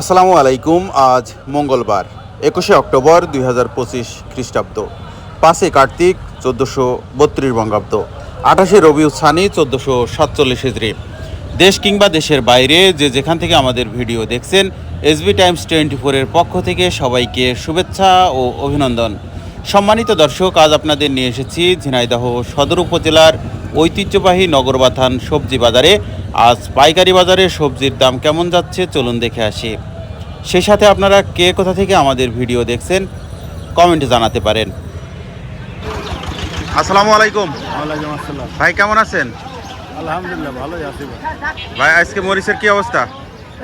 আসসালামু আলাইকুম, আজ মঙ্গলবার, একুশে অক্টোবর দুই হাজার পঁচিশ খ্রিস্টাব্দ পাঁচে কার্তিক চোদ্দোশো বত্রিশ বঙ্গাব্দ, আঠাশে রবিউ সানি চোদ্দোশো সাতচল্লিশ হিজড়ি দেশ কিংবা দেশের বাইরে যে যেখান থেকে আমাদের ভিডিও দেখছেন, এসবি টাইমস টোয়েন্টি ফোরের পক্ষ থেকে সবাইকে শুভেচ্ছা ও অভিনন্দন। সম্মানিত দর্শক, আজ আপনাদের নিয়ে এসেছি ঝিনাইদহ সদর উপজেলার ঐতিহ্যবাহী নগরবাথান সবজি বাজারে আজ পাইকারি বাজারে সবজির দাম কেমন যাচ্ছে চলুন দেখে আসি। সেই সাথে আপনারা কে কোথা থেকে আমাদের ভিডিও দেখছেন কমেন্টে জানাতে পারেন। আসসালামু আলাইকুম। ওয়ালাইকুম আসসালাম। ভাই কেমন আছেন? আলহামদুলিল্লাহ ভালোই আছি ভাই। ভাই আজকে মরিচের কি অবস্থা?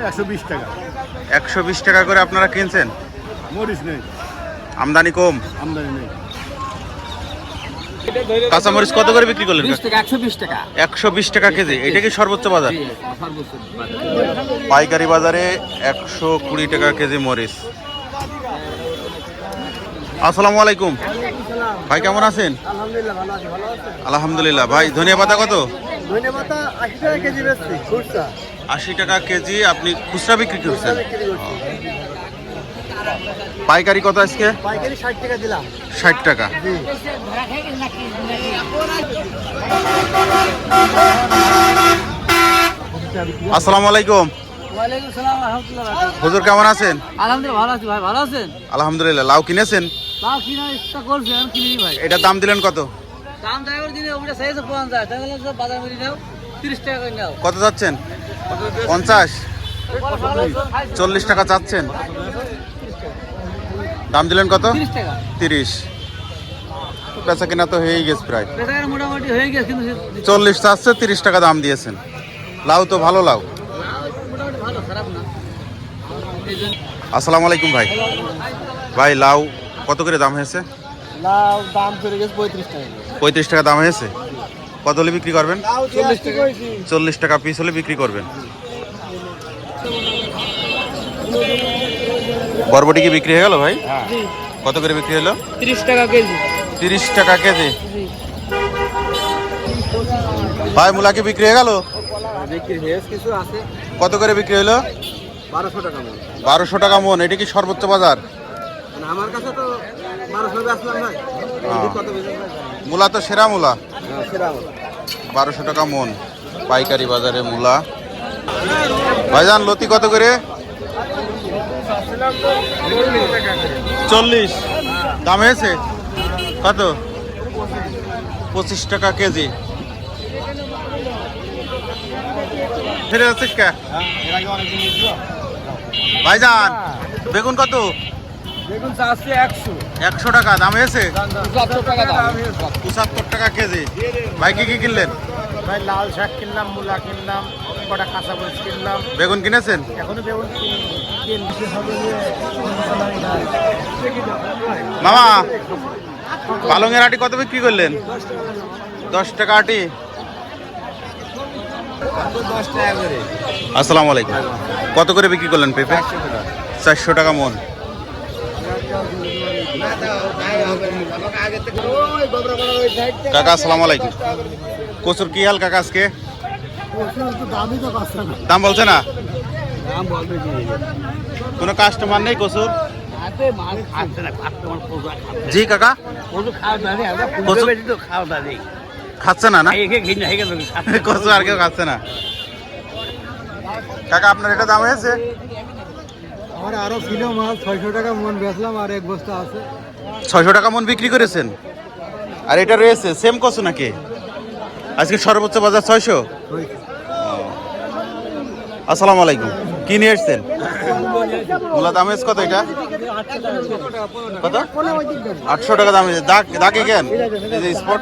একশো বিশ টাকা। একশো বিশ টাকা করে আপনারা কিনছেন? মরিচ নেই। আমদানি কম। আমদানি নেই। কাঁচা মরিচ কত করে বিক্রি করলেন? একশো বিশ টাকা। কেজি এটা কি সর্বোচ্চ বাজার। পাইকারি বাজারে একশো কুড়ি টাকা কেজি মরিচ। আসসালামু আলাইকুম। ভাই কেমন আছেন? আলহামদুলিল্লাহ ভালো আছি ভালো আছে আলহামদুলিল্লাহ। ভাই ধনিয়া পাতা কত? আশি টাকা কেজি আপনি খুচরা বিক্রি করছেন? পাইকারি কত আজকে? পাইকারি ষাট টাকা দিলাম। ষাট টাকা। জি। আসসালামু আলাইকুম। হুজুর কেমন আছেন? আলহামদুলিল্লাহ ভালো আছি ভাই ভালো আছেন? আলহামদুলিল্লাহ লাউ কিনেছেন? তাও কিনা ইচ্ছা করছে আমি কিনি ভাই। এটার দাম দিলেন কত? দাম ড্রাইভার দিনে ওটা সাইজে পাওয়া যায়। তাই বাজার মিলি নাও তিরিশ টাকা করে নাও। কত যাচ্ছেন? পঞ্চাশ? চল্লিশ টাকা চাচ্ছেন? দাম দিলেন কত? তিরিশ বেচা কিনা তো হয়েই গেছে প্রায়। চল্লিশ চাচ্ছে তিরিশ টাকা দাম দিয়েছেন। লাউ তো ভালো লাউ। আসসালামু আলাইকুম ভাই। ভাই লাউ কত করে দাম হয়েছে? লাউ দাম গেছে পঁয়ত্রিশ টাকা। পঁয়ত্রিশ টাকা দাম হয়েছে? কত হলে বিক্রি করবেন? চল্লিশ টাকা। চল্লিশ টাকা পিস হলে বিক্রি করবেন। বরবটি কি বিক্রি হয়ে গেল ভাই? কত করে বিক্রি হলো? তিরিশ টাকা কেজি। তিরিশ টাকা কেজি। ভাই মূলা কি বিক্রি হয়ে গেল? বিক্রি হয়েছে কিছু আছে। কত করে বিক্রি হলো? বারোশো টাকা মন। বারোশো টাকা মন এটা কি সর্বোচ্চ বাজার? মানে আমার কাছে তো হ্যাঁ। মূলা তো সেরা মূলা। হ্যাঁ বারোশো টাকা মন পাইকারি বাজারে মূলা। ভাইজান লতি কত করে? চল্লিশ। দাম হয়েছে? কত? পঁচিশ টাকা কেজি। ফিরে কে? ভাইজান বেগুন কত? বেগুন একশো একশো টাকা দাম হয়েছে? পঁচাত্তর টাকা কেজি। ভাই কি কি কিনলেন? ভাই লাল শাক কিনলাম মূলা কিনলাম কটা কাঁচা মরিচ কিনলাম। বেগুন কিনেছেন? এখনও বেগুন মামা পালংয়ের আটি কত বিক্রি করলেন? দশ টাকা আটি। আসসালামু আলাইকুম। কত করে বিক্রি করলেন পেঁপে? চারশো টাকা মন। কাকা আসসালামু আলাইকুম। কচুর কি হাল কাকা আজকে? দাম বলছে না? কোনো কাস্টমার নেই খাচ্ছে জি কাকা। খাচ্ছে না না? হয়ে কচু আর কেউ খাচ্ছে না। কাকা আপনার এটা দাম হয়েছে? আমার আরও ছিল মাল ছয়শো টাকা মন বেচলাম আর এক বস্তা আছে। ছয়শো টাকা মন বিক্রি করেছেন? আর এটা রয়েছে সেম কচু নাকি? আজকে সর্বোচ্চ বাজার ছয়শো? আসসালামু আলাইকুম। কি নিয়ে এসছেন? মূলা দাম কত এটা? কত? আটশো টাকা দাম দাগ দাগে কেন স্পট